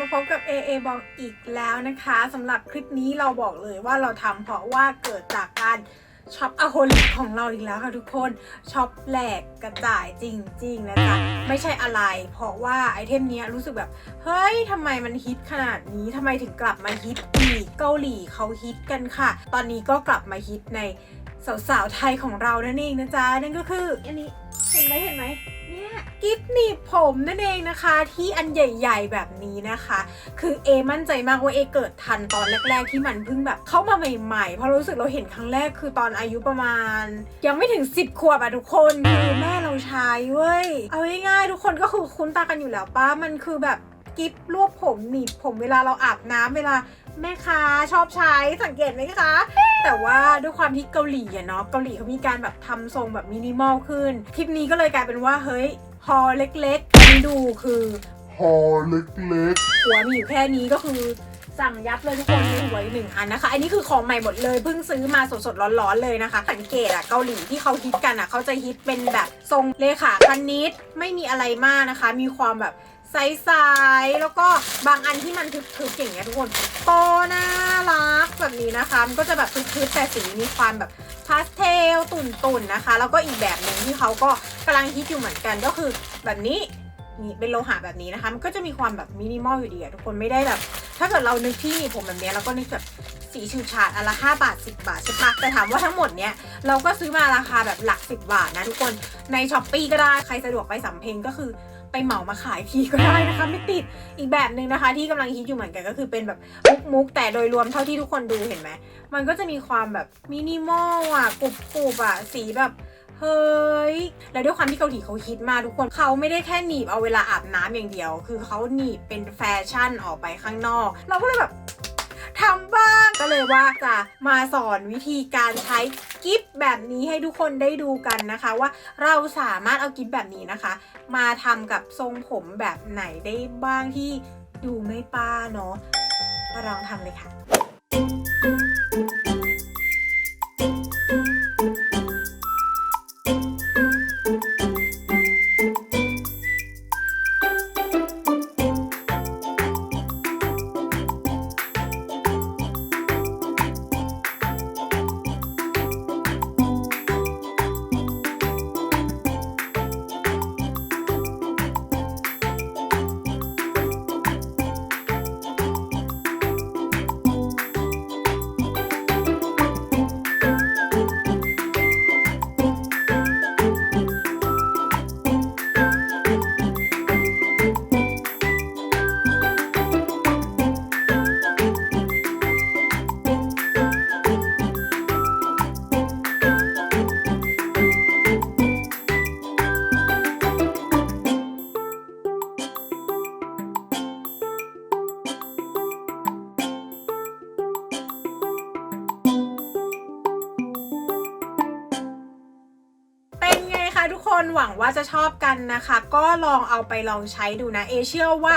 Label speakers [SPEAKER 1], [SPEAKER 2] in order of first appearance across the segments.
[SPEAKER 1] บกับเองอีกแล้วนะคะสำหรับคลิปนี้เราบอกเลยว่าเราทำเพราะว่าเกิดจากการช็อปอะโฮลิกของเราอีกแล้วค่ะทุกคนช็อปแหลกกระจายจริงๆนะจ๊ะไม่ใช่อะไร เพราะว่าไอเทมนี้รู้สึกแบบ เฮ้ยทำไมมันฮิตขนาดนี้ทำไมถึงกลับมาฮิตอีกเกาหลีเขาฮิตกันค่ะ ตอนนี้ก็กลับมาฮิตในสาวๆไทยของเรานั่นเองนะจ๊ะนั่นก็คืออันนี้ เห็นไหมเห็นไหมเนี่ยกิฟต์หนีบผมนั่นเองนะคะที่อันใหญ่ ๆ แบบนี้นะคะ คือเอมั่นใจมากว่าเอเกิดทันตอนแรก ๆ ที่มันเพิ่งแบบเข้ามาใหม่ๆเพราะรู้สึกเราเห็นครั้งแรกคือตอนอายุประมาณ ยังไม่ถึง 10 ขวบอะทุกคนคือแม่เราใช้เว้ยเอาง่ายๆทุกคนก็คือคุ้นตากันอยู่แล้วป้ามันคือแบบกิฟรวบผมหนีบผมเวลาเราอาบน้ำเวลา แม่ค้าชอบใช้สังเกตไหมคะ แต่ว่าด้วยความที่เกาหลีอะเนาะเกาหลีเขามีการแบบทำทรงแบบมินิมอลขึ้น คลิปนี้ก็เลยกลายเป็นว่าเฮ้ยฮอเล็กๆอันนี้ดูคือ
[SPEAKER 2] หอเล็ก
[SPEAKER 1] หัวมีอยู่แค่นี้ก็คือสั่งยับเลยทุกคนมีหัวอีกหนึ่งอันนะคะ อันนี้คือของใหม่หมดเลยเพิ่งซื้อมาสดๆร้อนๆเลยนะคะ สังเกตอะเกาหลีที่เขาฮิตกันอะเขาจะฮิตเป็นแบบทรงเลขาคณิตไม่มีอะไรมากนะคะ มีความแบบ ใสๆแล้วก็บางอันที่มันทึบๆอย่างเงี้ยทุกคนโตน่ารักแบบนี้นะคะมันก็จะแบบทึบๆแต่สีมีความแบบพาสเทลตุ่นๆนะคะ แล้วก็อีกแบบหนึ่งที่เขาก็กำลังฮิตอยู่เหมือนกันก็คือแบบนี้นี่เป็นโลหะแบบนี้นะคะ มันก็จะมีความแบบมินิมอลอยู่ดีอะทุกคนไม่ได้แบบ ถ้าเกิดเรานึกที่ผมแบบเนี้ยเราก็นึกแบบสีฉูดฉาดอันละ5บาท 10 บาทใช่ปะแต่ถามว่าทั้งหมดเนี้ยเราก็ซื้อมาราคาแบบหลัก 10 บาทนะทุกคนในช้อปปีก็ได้ใครสะดวกไปสำเพ็งก็คือ ไปเหมามาขายทีก็ได้นะคะไม่ติดอีกแบบหนึ่งนะคะ ที่กำลังฮิตอยู่เหมือนกันก็คือเป็นแบบมุกมุกๆแต่โดยรวมเท่าที่ทุกคนดูเห็นไหมมันก็จะมีความแบบมินิมอลอะกรุบกรุบอะสีแบบเฮ้ย แล้วด้วยความที่เกาหลีเขาฮิตมากทุกคน เขาไม่ได้แค่หนีบเอาเวลาอาบน้ำอย่างเดียว คือเขาหนีบเป็นแฟชั่นออกไปข้างนอก เราก็เลยแบบ ทำบ้าง ก็เลยว่าจะมาสอนวิธีการใช้กิฟต์แบบนี้ให้ทุกคนได้ดูกันนะคะ ว่าเราสามารถเอากิฟต์แบบนี้นะคะ มาทำกับทรงผมแบบไหนได้บ้างที่ดูไม่ป้าเนาะมาลองทำเลยค่ะ คนหวังว่าจะชอบกันนะคะ ก็ลองเอาไปลองใช้ดูนะ เอเชื่อว่า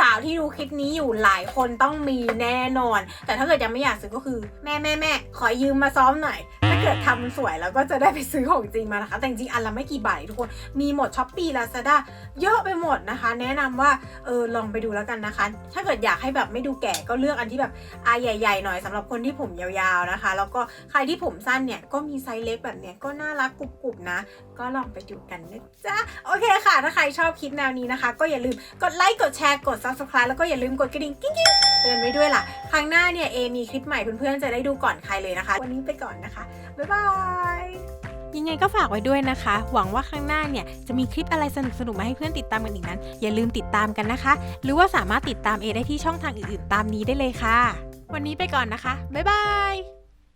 [SPEAKER 1] สาวๆที่ดูคลิปนี้อยู่หลายคนต้องมีแน่นอน แต่ถ้าเกิดยังไม่อยากซื้อก็คือแม่แม่แม่ขอยืมมาซ้อมหน่อย ถ้าเกิดทำสวยแล้วก็จะได้ไปซื้อของจริงมานะคะ แต่จริงอันละไม่กี่บาททุกคน มีหมดช้อปปี้ลาซาด้าเยอะไปหมดนะคะ แนะนำว่าเออลองไปดูแล้วกันนะคะ ถ้าเกิดอยากให้แบบไม่ดูแก่ก็เลือกอันที่แบบอาใหญ่ ๆ หน่อยสำหรับคนที่ผมยาวๆนะคะ แล้วก็ใครที่ผมสั้นเนี่ยก็มีไซส์เล็กแบบเนี้ยก็น่ารักกรุบๆนะ ก็ลองไปดูกันนะจ๊ะ โอเคค่ะ ถ้าใครชอบคลิปแนวนี้นะคะ ก็อย่าลืมกดไลค์ กดแชร์ กด subscribe แล้วก็อย่าลืมกดกระดิ่งกิ๊งเตือนไว้ด้วยล่ะ ครั้งหน้าเนี่ยเอมีคลิปใหม่เพื่อนๆจะได้ดูก่อนใครเลยนะคะ วันนี้ไปก่อนนะคะ บ๊ายบาย
[SPEAKER 3] ยังไงก็ฝากไว้ด้วยนะคะ หวังว่าข้างหน้าเนี่ยจะมีคลิปอะไรสนุกๆมาให้เพื่อนติดตามกันอีกนั้น อย่าลืมติดตามกันนะคะ หรือว่าสามารถติดตามเอได้ที่ช่องทางอื่นๆ ตามนี้ได้เลยค่ะ วันนี้ไปก่อนนะคะ บ๊ายบาย